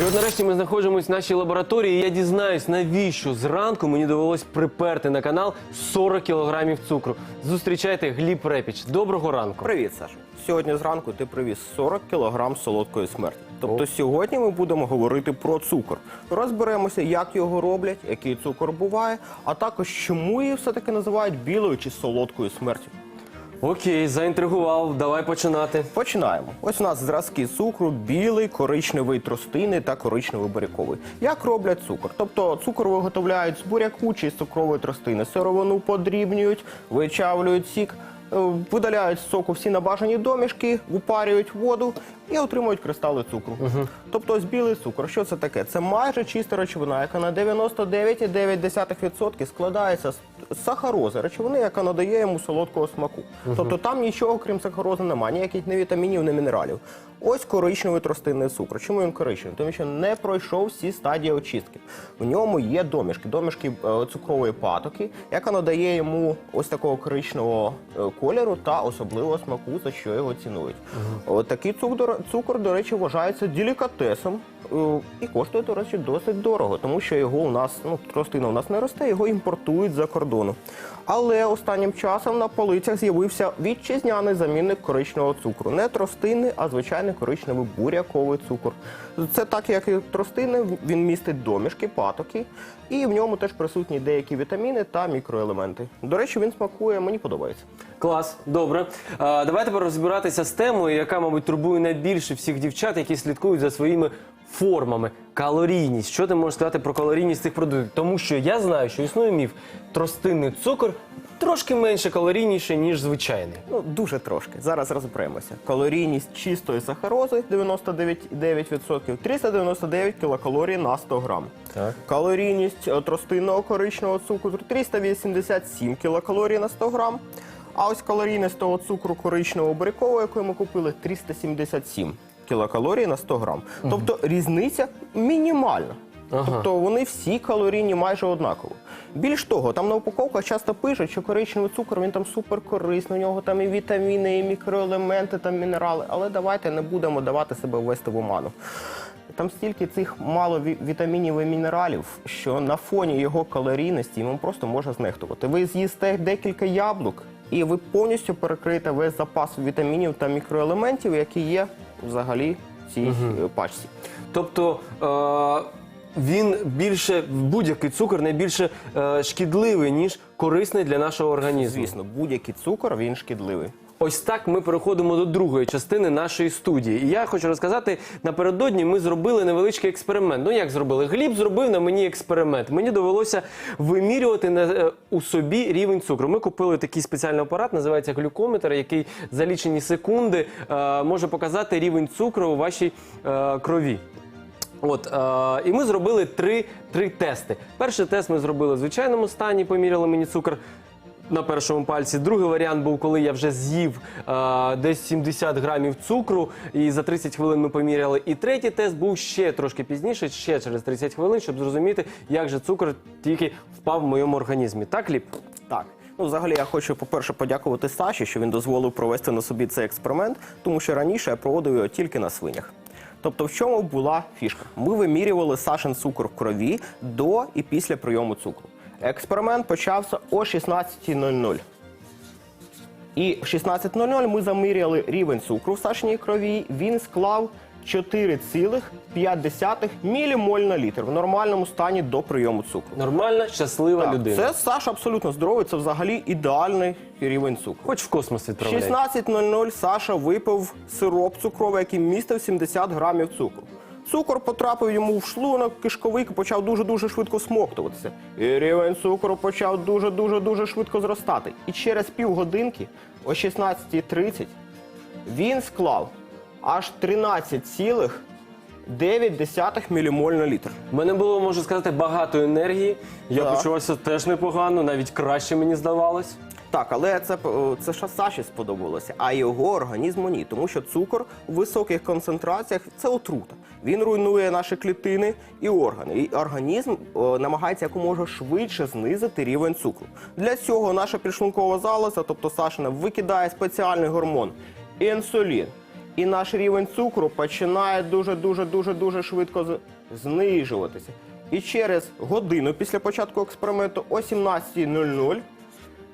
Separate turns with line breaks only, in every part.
І от нарешті ми знаходимося в нашій лабораторії. і Я дізнаюсь, навіщо зранку мені довелось приперти на канал 40 кілограмів цукру. Зустрічайте Гліб Репіч. Доброго ранку.
Привіт, Саша. Сьогодні зранку ти привіз 40 кілограм солодкої смерті. Тобто сьогодні ми будемо говорити про цукор. Розберемося, як його роблять, який цукор буває, а також чому її все-таки називають білою чи солодкою смертю.
Окей, заінтригував. Давай починати.
Починаємо. Ось у нас зразки цукру білий, коричневий тростинний та коричневий буряковий. Як роблять цукор? Тобто цукор виготовляють з буряку чи з цукрової тростини. Сировину подрібнюють, вичавлюють сік, е, видаляють з соку всі набажані домішки, упарюють воду і отримують кристали цукру. Тобто ось білий цукор. Що це таке? Це майже чиста речовина, яка на 99,9% складається з сахарози, речовини, яка надає йому солодкого смаку. Тобто там нічого, крім сахарози, немає, ніяких ні вітамінів, ні мінералів. Ось коричневий тростинний цукор. Чому він коричневий? Тому що не пройшов всі стадії очистки. В ньому є домішки, домішки е, цукрової патоки, яка надає йому ось такого коричневого е, кольору та особливого смаку, за що його цінують. От такий цукор, цукор, до речі, вважається делікатесом е, і коштує, до речі, досить дорого, тому що його у нас, ну, тростина у нас не росте, його імпортують за кордону. Але останнім часом на полицях з'явився вітчизняний замінник коричневого цукру. Не тростинний, а звичайний коричневий буряковий цукор. Це так, як і тростини, він містить домішки, патоки, і в ньому теж присутні деякі вітаміни та мікроелементи. До речі, він смакує, мені подобається.
Клас, добре. А, Давайте тепер розбиратися з темою, яка, мабуть, турбує найбільше всіх дівчат, які слідкують за своїми формами. Калорійність. Що ти можеш сказати про калорійність цих продуктів? Тому що я знаю, що існує міф тростинний цукор трошки менше калорійніший, ніж звичайний.
Ну, дуже трошки. Зараз розберемося. Калорійність чистої сахарози 99,9%, 399 кілокалорій на 100 грам.
Так.
Калорійність е, тростинного коричневого цукру 387 кілокалорій на 100 грам. А ось калорійність того цукру коричневого бурякового, який ми купили, 377 кілокалорій на 100 грам. Тобто різниця мінімальна.
Ага.
Тобто вони всі калорійні майже однаково. Більш того, там на упаковках часто пишуть, що коричневий цукор він там суперкорисний, у нього там і вітаміни, і мікроелементи, там мінерали. Але давайте не будемо давати себе ввести в оману. Там стільки цих мало вітамінів і мінералів, що на фоні його калорійності йому просто можна знехтувати. Ви з'їсте декілька яблук, і ви повністю перекриєте весь запас вітамінів та мікроелементів, які є взагалі в цій е, пачці.
Тобто е, він більше, будь-який цукор найбільше е, шкідливий, ніж корисний для нашого організму.
Звісно, будь-який цукор він шкідливий.
Ось так ми переходимо до другої частини нашої студії. І я хочу розказати, напередодні ми зробили невеличкий експеримент. Ну як зробили? Гліб зробив на мені експеримент. Мені довелося вимірювати на, е, у собі рівень цукру. Ми купили такий спеціальний апарат, називається глюкометр, який за лічені секунди е, може показати рівень цукру у вашій е, крові. От, е, і ми зробили три, три тести. Перший тест ми зробили в звичайному стані, поміряли мені цукор на першому пальці. Другий варіант був, коли я вже з'їв е, десь 70 грамів цукру, і за 30 хвилин ми поміряли. І третій тест був ще трошки пізніше, ще через 30 хвилин, щоб зрозуміти, як же цукор тільки впав в моєму організмі. Так, Ліп?
Так. Ну, взагалі, я хочу, по-перше, подякувати Саші, що він дозволив провести на собі цей експеримент, тому що раніше я проводив його тільки на свинях. Тобто, в чому була фішка? Ми вимірювали Сашин цукор в крові до і після прийому цукру. Експеримент почався о 16.00. І в 16.00 ми заміряли рівень цукру в Сашиній крові. Він склав 4,5 мілімоль на літр в нормальному стані до прийому цукру.
Нормальна, щаслива
Так,
людина.
Це Саша абсолютно здоровий, це взагалі ідеальний рівень цукру.
Хоч в космос
В
відправляй.
16.00 Саша випив сироп цукровий, який містив 70 грамів цукру. Цукор потрапив йому в шлунок, кишковик і почав дуже-дуже швидко смоктуватися. І рівень цукру почав дуже-дуже-дуже швидко зростати. І через півгодинки, о 16.30, він склав аж 13,9 мілімоль на літр.
У мене було, можу сказати, багато енергії. Я
Так.
почувався теж непогано, навіть краще мені здавалось.
Так, але це, е, це Саші сподобалося, а його організму ні, тому що цукор у високих концентраціях це отрута. Він руйнує наші клітини і органи. І організм е, намагається якомога швидше знизити рівень цукру. Для цього наша підшлункова залоза, тобто Сашина, викидає спеціальний гормон інсулін. і наш рівень цукру починає дуже дуже дуже дуже швидко знижуватися. І через годину після початку експерименту о 17.00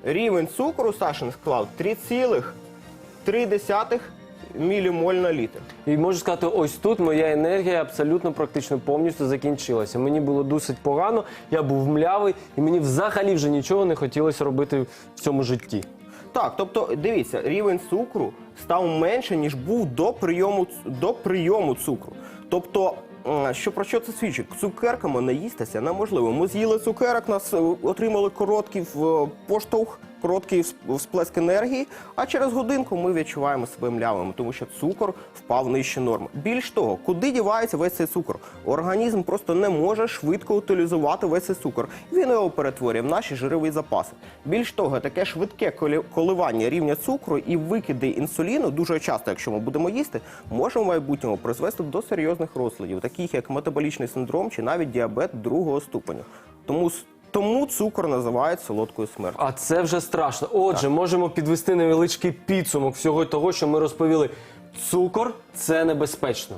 рівень цукру Сашин склав 3,3 мілімоль на літр.
І можу сказати, ось тут моя енергія абсолютно практично повністю закінчилася. Мені було досить погано, я був млявий, і мені взагалі вже нічого не хотілося робити в цьому житті.
Так, тобто дивіться, рівень цукру став менше, ніж був до прийому, до прийому цукру. Тобто, що про що це свідчить? Цукерками наїстися неможливо. Ми з'їли цукерок, нас е, отримали короткий в- поштовх, короткий всп- всплеск енергії, а через годинку ми відчуваємо себе млявими, тому що цукор впав нижче норми. Більш того, куди дівається весь цей цукор? Організм просто не може швидко утилізувати весь цей цукор. Він його перетворює в наші жирові запаси. Більш того, таке швидке коливання рівня цукру і викиди інсуліну дуже часто, якщо ми будемо їсти, може в майбутньому призвести до серйозних розладів, таких як метаболічний синдром чи навіть діабет другого ступеню. Тому тому цукор називають солодкою смертю.
А це вже страшно. Отже, можемо підвести невеличкий підсумок всього того, що ми розповіли. Цукор це небезпечно.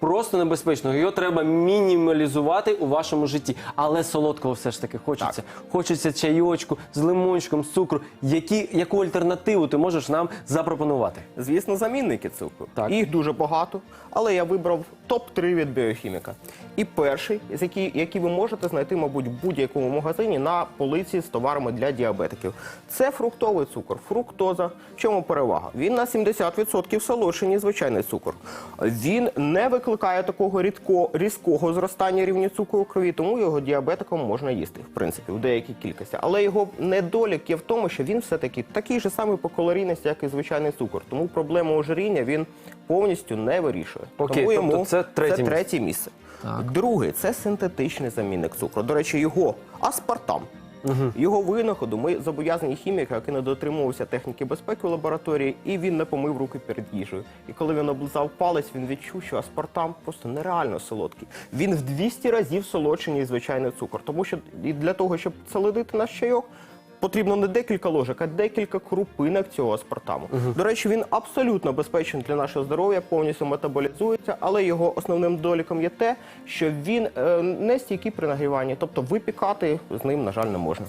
Просто небезпечно. Його треба мінімалізувати у вашому житті. Але солодкого все ж таки хочеться. Хочеться чайочку з лимончиком, з цукру. Які, яку альтернативу ти можеш нам запропонувати?
Звісно, замінники цукру.
Так.
Їх дуже багато, але я вибрав топ-3 від біохіміка. І перший, з який, який ви можете знайти, мабуть, в будь-якому магазині на полиці з товарами для діабетиків. Це фруктовий цукор, фруктоза. В чому перевага? Він на 70% солодший, ніж звичайний цукор. Він не викликає такого рідко, різкого зростання рівня цукру у крові, тому його діабетиком можна їсти, в принципі, в деякій кількості. Але його недолік є в тому, що він все-таки такий же самий по калорійності, як і звичайний цукор. Тому проблему ожиріння він повністю не вирішує.
Окей,
тому
тобто
йому
це третє місце.
третє місце. Другий це синтетичний замінник цукру. До речі, його аспартам. Його винаходу ми зобов'язані хіміка, який не дотримувався техніки безпеки у лабораторії, і він не помив руки перед їжею. І коли він облизав палець, він відчув, що аспартам просто нереально солодкий. Він в 200 разів солодший, ніж звичайний цукор. Тому що і для того, щоб солодити наш чайок, потрібно не декілька ложок, а декілька крупинок цього аспартаму. До речі, він абсолютно безпечний для нашого здоров'я, повністю метаболізується, але його основним доліком є те, що він е, не стійкий при нагріванні, тобто випікати з ним, на жаль, не можна.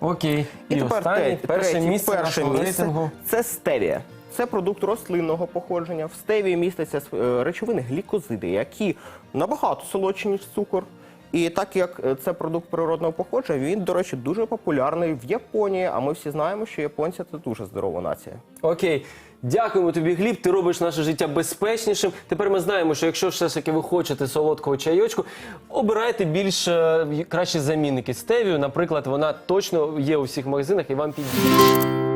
Окей. І,
тепер
останнє,
те-
перше місце
перше
нашого
місце
рейтингу.
це стевія. Це продукт рослинного походження. В стевії містяться е, речовини глікозиди, які набагато солодші, ніж цукор. І так як е, це продукт природного походження, він, до речі, дуже популярний в Японії. А ми всі знаємо, що японці це дуже здорова нація.
Окей. Дякуємо тобі, Гліб. Ти робиш наше життя безпечнішим. Тепер ми знаємо, що якщо все ж таки ви хочете солодкого чайочку, обирайте більш е, кращі замінники стевію. Наприклад, вона точно є у всіх магазинах і вам підійде.